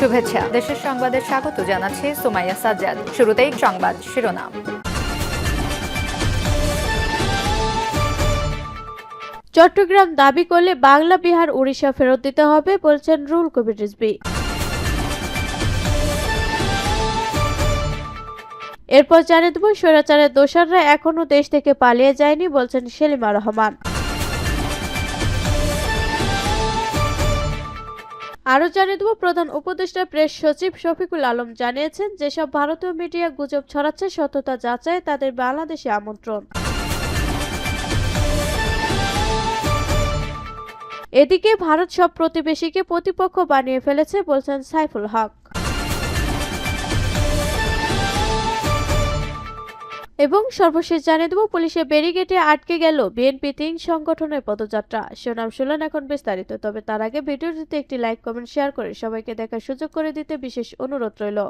শুভেচ্ছা। দেশের সংবাদে স্বাগত জানাচ্ছি সুমাইয়া সাজ্জাদ। শুরুতেই সংবাদ শিরোনাম। চট্টগ্রাম দাবি করলে বাংলা, বিহার, উড়িষ্যা ফেরত দিতে হবে বলছেন রুল কবির রিজভি এরপর জানিয়ে দেব, স্বৈরাচারের দোসররা এখনও দেশ থেকে পালিয়ে যায়নি বলছেন সেলিমা রহমান। আরও জানিয়ে দেব, প্রধান উপদেষ্টা প্রেস সচিব শফিকুল আলম জানিয়েছেন, যেসব ভারতীয় মিডিয়া গুজব ছড়াচ্ছে সততা যাচাই, তাদের বাংলাদেশে আমন্ত্রণ। এদিকে ভারত সব প্রতিবেশীকে প্রতিপক্ষ বানিয়ে ফেলেছে, বলছেন সাইফুল হক। এবং সর্বশেষ জানিয়ে দেব, পুলিশের ব্যারিগেটে আটকে গেল বিএনপি তিন সংগঠনের পদযাত্রা। সুনাম শুনলেন এখন বিস্তারিত, তবে তার আগে ভিডিওটিতে একটি লাইক, কমেন্ট, শেয়ার করে সবাইকে দেখার সুযোগ করে দিতে বিশেষ অনুরোধ রইল।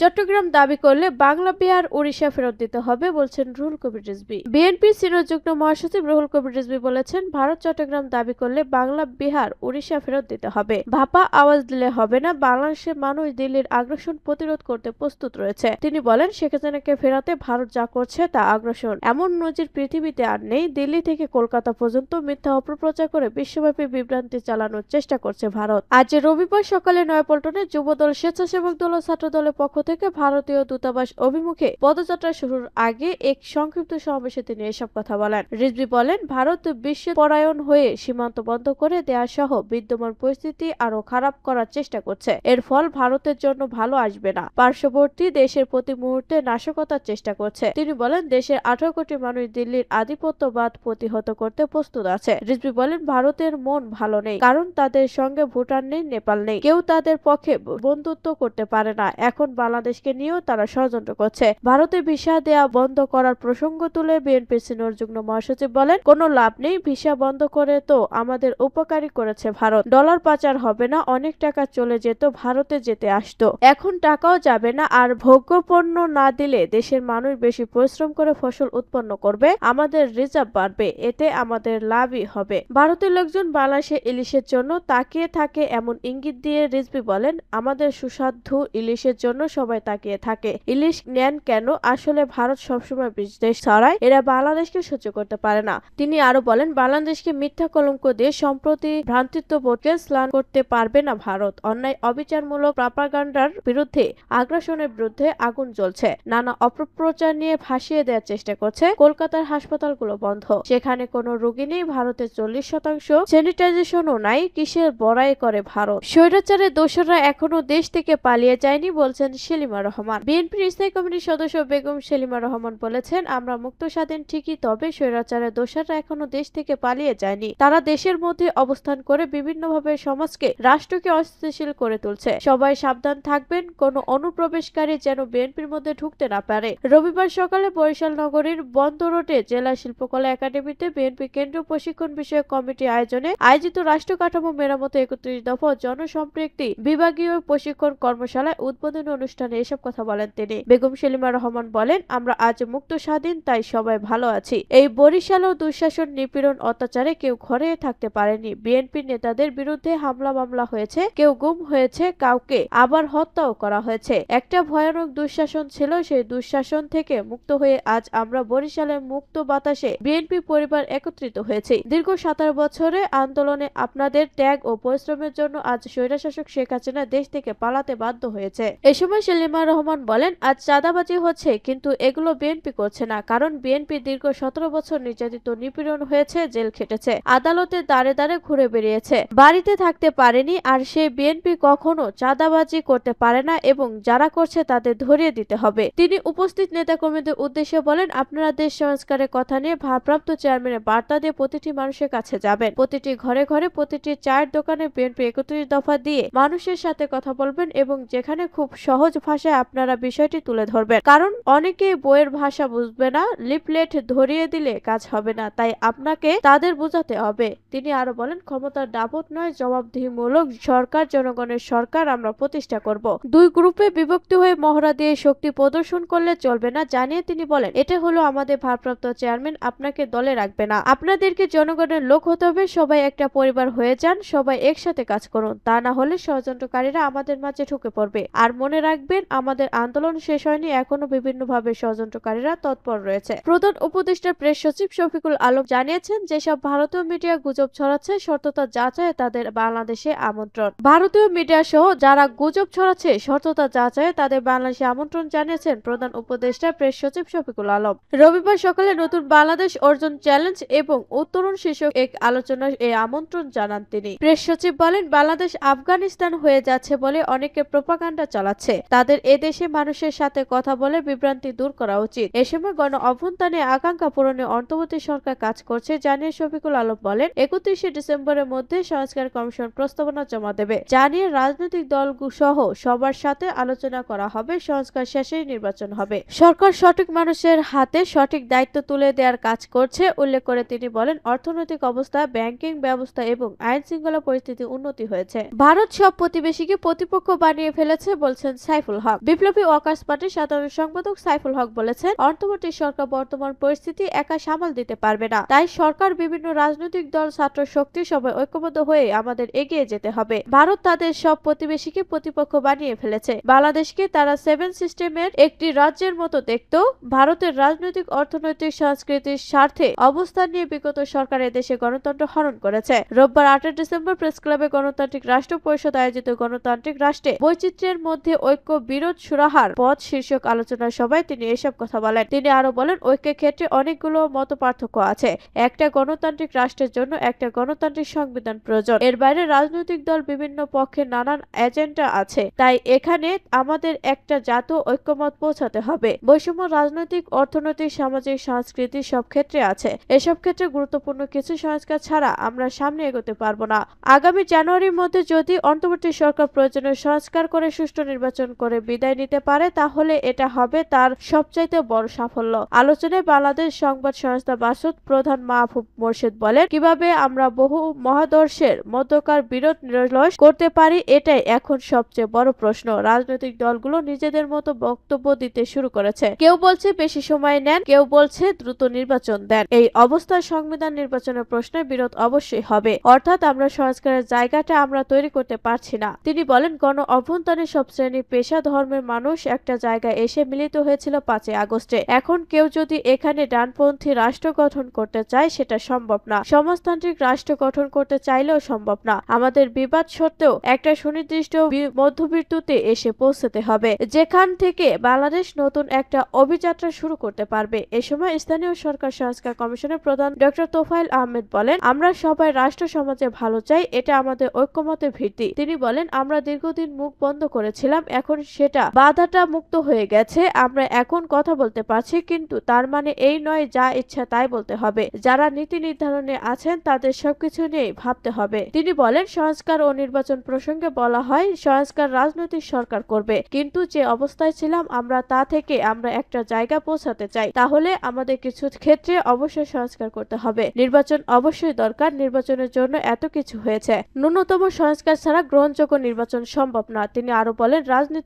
চট্টগ্রাম দাবি করলে বাংলা বিহার উড়িষ্যা ফেরত দিতে হবে বলছেন রুহুল কবির রিজভি। বিএনপি সিনিয়র যুগ্ম মহাসচিব রুহুল কবির রিজভি বলেছেন, ভারত, চট্টগ্রাম দাবি করলে বাংলা বিহার উড়িষ্যা ফেরত দিতে হবে। ভাপা আওয়াজ দিলে হবে না বাংলাদেশের মানুষ দিল্লির আগ্রাসন প্রতিরোধ করতে প্রস্তুত রয়েছে। তিনি বলেন শেখ হাসিনাকে ফেরাতে ভারত যা করছে তা আগ্রাসন। এমন নজির পৃথিবীতে আর নেই, দিল্লি থেকে কলকাতা পর্যন্ত মিথ্যা অপপ্রচার করে বিশ্বব্যাপী বিভ্রান্তি চালানোর চেষ্টা করছে ভারত। আজ রবিবার সকালে নয়াপল্টনে যুবদল স্বেচ্ছাসেবক দল ও ছাত্র দলের পক্ষ থেকে ভারতীয় দূতাবাস অভিমুখে পদযাত্রা শুরুর আগে এক সংক্ষিপ্ত সমাবেশে তিনি এসব কথা বলেন। রিজভি বলেন, ভারত বিশ্ব পরায়ণ হয়ে সীমান্ত বন্ধ করে দেয়া সহ বিদ্যমান পরিস্থিতি আরও খারাপ করার চেষ্টা করছে। এর ফল ভারতের জন্য ভালো আসবে না। পার্শ্ববর্তী দেশের প্রতি মুহূর্তে নাশকতার চেষ্টা করছে। তিনি বলেন, দেশের আঠারো কোটি মানুষ দিল্লির আধিপত্যবাদ প্রতিহত করতে প্রস্তুত আছে। রিজভি বলেন, ভারতের মন ভালো নেই, কারণ তাদের সঙ্গে ভুটান নেই, নেপাল নেই। কেউ তাদের পক্ষে বন্ধুত্ব করতে পারে না। এখন বাংলাদেশকে নিয়েও তারা ষড়যন্ত্র করছে। ভারতে ভিসা দেয়া বন্ধ করার প্রসঙ্গ তুলে বিএনপি সিনিয়র যুগ্ম মহাসচিব বলেন, কোনো লাভ নেই, ভিসা বন্ধ করে তো আমাদের উপকারী করেছে ভারত। ডলার পাচার হবে না, অনেক টাকা চলে যেত, ভারতে যেতে আসতো। এখন টাকাও যাবে না, আর ভোগ্যপণ্য না দিলে দেশের মানুষ বেশি পরিশ্রম করে ফসল উৎপন্ন করবে, আমাদের রিজার্ভ বাড়বে, এতে আমাদের লাভই হবে। ভারতের লোকজন বাংলাদেশে ইলিশের জন্য তাকিয়ে থাকে এমন ইঙ্গিত দিয়ে রিজভি বলেন, আমাদের সুস্বাদু ইলিশের জন্য সবাই তাকিয়ে থাকে। ইলিশ নেন কেন? আসলে ভারত সবসময় বিদেশ ছড়ায় এরা বাংলাদেশকে সহ্য করতে পারে না। তিনি আরও বলেন, বাংলাদেশকে মিথ্যা কলঙ্ক দিয়ে সম্প্রতি ভ্রান্তিত্ববোধকে স্নান করতে পারবে না ভারত। অন্যায় অবিচারমূলক প্রপাগান্ডার বিরুদ্ধে, আগ্রাসনের বিরুদ্ধে আগুন জ্বলছে। নানা অপপ্রচার নিয়ে ভাসিয়ে দেওয়ার চেষ্টা করছে কলকাতার হাসপাতালগুলো বন্ধ। সেখানে কোনো রোগী নেই, ভারতের চল্লিশ শতাংশ স্যানিটাইজেশনও নাই, কিসের বড়াই করে ভারত? স্বৈরাচারের দোষরা এখনও দেশ থেকে পালিয়ে যায়নি বলছেন সেলিমা রহমান। বিএনপির স্থায়ী কমিটির সদস্য বেগম সেলিমা রহমান বলেছেন, আমরা মুক্ত, স্বাধীন, ঠিকই, তবে স্বৈরাচারের দোসররা এখনও দেশ থেকে পালিয়ে যায়নি। তারা দেশের মধ্যে অবস্থান করে বিভিন্নভাবে সমাজকে রাষ্ট্রকে অস্থিতিশীল করে তুলছে। সবাই সাবধান থাকবেন, কোনো অনুপ্রবেশকারী যেন বিএনপির মধ্যে ঢুকতে না পারে। রবিবার সকালে বরিশাল নগরীর বন্ধ রোডে জেলা শিল্পকলা একাডেমিতে বিএনপি কেন্দ্রীয় প্রশিক্ষণ বিষয়ক কমিটি আয়োজনে আয়োজিত রাষ্ট্র কাঠামো মেরামত একত্রিশ দফা জনসম্পৃক্তি বিভাগীয় প্রশিক্ষণ কর্মশালায় উদ্বোধনী অনুষ্ঠানে এসব কথা বলেন তিনি। বেগম সেলিমা রহমান বলেন, আমরা আজ মুক্ত স্বাধীন, তাই সবাই ভালো আছি। এই বরিশাল ও দুঃশাসন নিপীড়ন অত্যাচারে কেউ ঘরে থাকতে পারেনি। বিএনপি নেতাদের বিরুদ্ধে হামলা মামলা হয়েছে, কেউ গুম হয়েছে, কাউকে আবার হত্যাও করা হয়েছে। একটা ভয়ানক দুঃশাসন ছিল, সেই দুঃশাসন থেকে মুক্ত হয়ে আজ আমরা বরিশালের মুক্ত বাতাসে বিএনপি পরিবার একত্রিত হয়েছি। দীর্ঘ সাতার বছরে আন্দোলনে আপনাদের ত্যাগ ও পরিশ্রমের জন্য আজ স্বৈরাশাসক শেখ হাসিনা দেশ থেকে পালাতে বাধ্য হয়েছে। এ সময় সেলিমা রহমান বলেন, আজ চাঁদাবাজি হচ্ছে, কিন্তু এগুলো বিএনপি করছে না, কারণ বিএনপি দীর্ঘ সতেরো বছর নির্যাতিত, নিপীড়ন হয়েছে, জেল খেটেছে, আদালতে দাঁড়ে দাঁড়ে ঘুরে বেরিয়েছে বাড়িতে থাকতে পারেনি, আর সে বিএনপি কখনো চাঁদাবাজি করতে পারে না এবং যারা করছে তাদের ধরিয়ে দিতে হবে। তিনি উপস্থিত নেতাকর্মীদের উদ্দেশ্যে বলেন, আপনারা দেশ সংস্কারের কথা নিয়ে ভারপ্রাপ্ত চেয়ারম্যানের বার্তা দিয়ে প্রতিটি মানুষের কাছে যাবেন। প্রতিটি ঘরে ঘরে প্রতিটি চায়ের দোকানে বিএনপি একত্রিশ দফা দিয়ে মানুষের সাথে কথা বলবেন এবং যেখানে খুব সহজ ভাষায় আপনারা বিষয়টি তুলে ধরবেন। কারণ অনেকে বইয়ের ভাষা বুঝবে না লিপলেট ধরিয়ে দিলে কাজ হবে না, তাই আপনাকে তাদের বোঝাতে হবে। তিনি আরও বলেন, ক্ষমতার দাপট নয়, জবাবদিহিমূলক সরকার, জনগণের সরকার আমরা প্রতিষ্ঠা করব। দুই গ্রুপে বিভক্ত হয়ে মহড়া দিয়ে শক্তি প্রদর্শন করলে চলবে না জানিয়ে তিনি বলেন, এটা হলো আমাদের ভারপ্রাপ্ত চেয়ারম্যান, আপনাকে দলে রাখবে না। আপনাদেরকে জনগণের লোক হতে হবে, সবাই একটা পরিবার হয়ে যান, সবাই একসাথে কাজ করুন। তা না হলে ষড়যন্ত্রকারীরা আমাদের মাঝে ঢুকে পড়বে। আর মনে রাখবেন আমাদের আন্দোলন শেষ হয়নি এখনও বিভিন্নভাবে ষড়যন্ত্রকারীরা তৎপর রয়েছে। প্রধান উপদেষ্টা প্রেস সচিব শফিকুল আলম জানিয়েছেন, যেসব ভারতীয় মিডিয়া গুজব ছড়াচ্ছে সত্যতা যাচাই তাদের বাংলাদেশে আমন্ত্রণ। ভারতীয় মিডিয়া সহ যারা গুজব ছড়াচ্ছে সত্যতা যাচাই তাদের বাংলাদেশে আমন্ত্রণ জানিয়েছেন প্রধান উপদেষ্টা প্রেস সচিব শফিকুল আলম। রবিবার সকালে নতুন বাংলাদেশ অর্জন চ্যালেঞ্জ এবং উত্তরণ শীর্ষক এক আলোচনায় এই আমন্ত্রণ জানান তিনি। প্রেস সচিব বলেন, বাংলাদেশ আফগানিস্তান হয়ে যাচ্ছে বলে অনেকে প্রোপাগান্ডা চালাচ্ছে। তাদের এদেশে মানুষের সাথে কথা বলে বিভ্রান্তি দূর করা উচিত। এ সময় গণ অভ্যন্তরে আকাঙ্ক্ষা পূরণে অন্তর্বর্তী সরকার কাজ করছে, জানিয়ে শফিকুল আলম বলেন, একত্রিশে ডিসেম্বরের মধ্যে সংস্কার কমিশন প্রস্তাবনা জমা দেবে। জানিয়ে রাজনৈতিক দল সহ সবার সাথে আলোচনা করা হবে, সংস্কার শেষেই নির্বাচন হবে। সরকার সঠিক মানুষের হাতে সঠিক দায়িত্ব তুলে দেওয়ার কাজ করছে, উল্লেখ করে তিনি বলেন, অর্থনৈতিক অবস্থা, ব্যাংকিং ব্যবস্থা এবং আইন শৃঙ্খলা পরিস্থিতি উন্নতি হয়েছে। ভারত সব প্রতিবেশীকে প্রতিপক্ষ বানিয়ে ফেলেছে বলছেন সাইফুল হক। বিপ্লবী ওয়াকার্স পার্টির সাধারণ সম্পাদক সাইফুল হক বলেছেন, অন্তর্বর্তী সরকার বর্তমান পরিস্থিতি একা সামাল দিতে পারবে না। তাই সরকার বিভিন্ন রাজনৈতিক দল, ছাত্র শক্তি, সবাই ঐক্যবদ্ধ হয়ে আমাদের এগিয়ে যেতে হবে। ভারত তাদের সব প্রতিবেশীকে প্রতিপক্ষ বানিয়ে ফেলেছে। বাংলাদেশকে তারা সেভেন সিস্টেমের একটি রাজ্যের মতো দেখত ভারতের রাজনৈতিক, অর্থনৈতিক সংস্কৃতির স্বার্থে অবস্থান নিয়ে বিগত সরকার দেশে গণতন্ত্র হরণ করেছে। রোববার আটই ডিসেম্বর প্রেস ক্লাবে গণতান্ত্রিক রাষ্ট্র পরিষদ আয়োজিত গণতান্ত্রিক রাষ্ট্রে বৈচিত্র্যের মধ্যে ঐক্য বিরোধ সুরাহার পথ শীর্ষক আলোচনা সভায় তিনি এসব কথা বলেন। তিনি আরও বলেন, ঐক্যের ক্ষেত্রে অনেকগুলো মত পার্থক্য আছে। একটা গণতান্ত্রিক রাষ্ট্রের জন্য একটা গণতান্ত্রিক সংবিধান প্রয়োজন। এর বাইরে রাজনৈতিক দল বিভিন্ন পক্ষে নানান এজেন্ডা আছে। তাই এখানে আমাদের একটা জাতীয় ঐক্যমত পৌঁছাতে হবে। বৈষম্য রাজনৈতিক, অর্থনৈতিক, সামাজিক সংস্কৃতি সব ক্ষেত্রে আছে। এসব ক্ষেত্রে গুরুত্বপূর্ণ কিছু সংস্কার ছাড়া আমরা সামনে এগোতে পারব না। আগামী জানুয়ারির মধ্যে যদি অন্তর্বর্তী সরকার প্রয়োজনীয় সংস্কার করে সুষ্ঠু নির্বাচন করে বিদায় নিতে পারে, তাহলে এটা হবে তার সবচাইতে বড় সাফল্য। আলোচনায় বাংলাদেশ সংবাদ সংস্থা বাসুদ প্রধান মাহবুব মোর্শেদ বলেন, কীভাবে আমরা বহু মহাদর্শের মধ্যকার বিরোধ নিরলস করতে পারি, এটাই এখন সবচেয়ে বড় প্রশ্ন। রাজনৈতিক দলগুলো নিজেদের মতো বক্তব্য দিতে শুরু করেছে। কেউ বলছে বেশি সময় নেন, কেউ বলছে দ্রুত নির্বাচন দেন। এই অবস্থায় সংবিধান নির্বাচনের প্রশ্নে বিরোধ অবশ্যই হবে। অর্থাৎ আমরা সংস্কারের জায়গাটা আমরা তৈরি করতে পারছি না। তিনি বলেন গণ অভ্যন্তরে সব শ্রেণি পেশা ধর্মের মানুষ একটা জায়গায় এসে মিলিত হয়েছিল পাঁচই আগস্টে। এখন কেউ যদি এখানে ডানপন্থী রাষ্ট্র গঠন করতে চায়, সেটা সম্ভব না। সমাজতান্ত্রিক রাষ্ট্র গঠন করতে চাইলেও সম্ভব না। আমাদের বিবাদ সত্ত্বেও একটা সুনির্দিষ্ট মধ্যবির্তুতে এসে পৌঁছতে হবে। যেখান থেকে বাংলাদেশ নতুন একটা অভিযাত্রা শুরু করতে পারবে। এ সময় স্থানীয় সরকার সংস্কার কমিশনের প্রধান ডক্টর তোফাইল আহমেদ বলেন, আমরা সবাই রাষ্ট্র সমাজে ভালো চাই, এটা আমাদের ঐক্যমতের ভিত্তি। তিনি বলেন, আমরা দীর্ঘদিন মুখ বন্ধ করেছিলাম, এখন সেটা বাধাটা মুক্ত হয়ে গেছে, আমরা এখন কথা বলতে পারছি, কিন্তু তার মানে এই নয় যা ইচ্ছা তাই বলতে হবে। যারা নীতি নির্ধারণে আছেন, তাদের সবকিছু নিয়ে ভাবতে হবে। তিনি বলেন, সংস্কার ও নির্বাচন প্রসঙ্গে বলা হয়, সংস্কার রাজনৈতিক সরকার করবে। কিন্তু যে অবস্থায় ছিলাম, আমরা তা থেকে আমরা একটা জায়গা পৌঁছাতে চাই। তাহলে আমাদের কিছু ক্ষেত্রে অবশ্যই সংস্কার করতে হবে। নির্বাচন অবশ্যই দরকার, নির্বাচনের জন্য এত কিছু হয়েছে। ন্যূনতম সংস্কার ছাড়া গ্রহণযোগ্য নির্বাচন সম্ভব না। তিনি আরও বলেন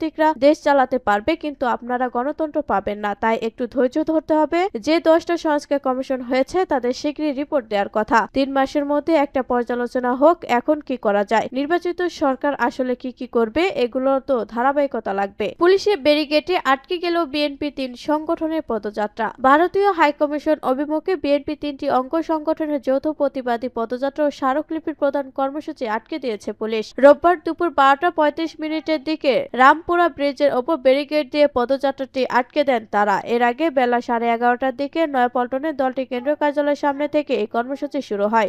রাজনীতিকরা দেশ চালাতে পারবে, কিন্তু আপনারা গণতন্ত্র পাবেন না। তাই একটু ধৈর্য ধরতে হবে। যে দশটা সংস্কার কমিশন হয়েছে, তাদের শীঘ্রই রিপোর্ট দেওয়ার কথা। তিন মাসের মধ্যে একটা পর্যালোচনা হোক, এখন কি করা যায়? নির্বাচিত সরকার আসলে কি কি করবে, এগুলো তো ধারাবাহিকতা লাগবে। পুলিশের ব্যারিকেডে আটকে গেল বিএনপি তিন সংগঠনের পদযাত্রা। ভারতীয় হাইকমিশন অভিমুখে বিএনপি তিনটি অঙ্গ সংগঠনের যৌথ প্রতিবাদী পদযাত্রা ও স্মারকলিপির প্রধান কর্মসূচি আটকে দিয়েছে পুলিশ। রোববার দুপুর বারোটা পঁয়ত্রিশ মিনিটের দিকে রামপুরা ব্রিজের ওপর ব্যারিকেড দিয়ে পদযাত্রাটি আটকে দেন তারা। এর আগে বেলা সাড়ে এগারোটার দিকে নয়াপল্টনের দলটি কেন্দ্রীয় কার্যালয়ের সামনে থেকে এই কর্মসূচি শুরু হয়।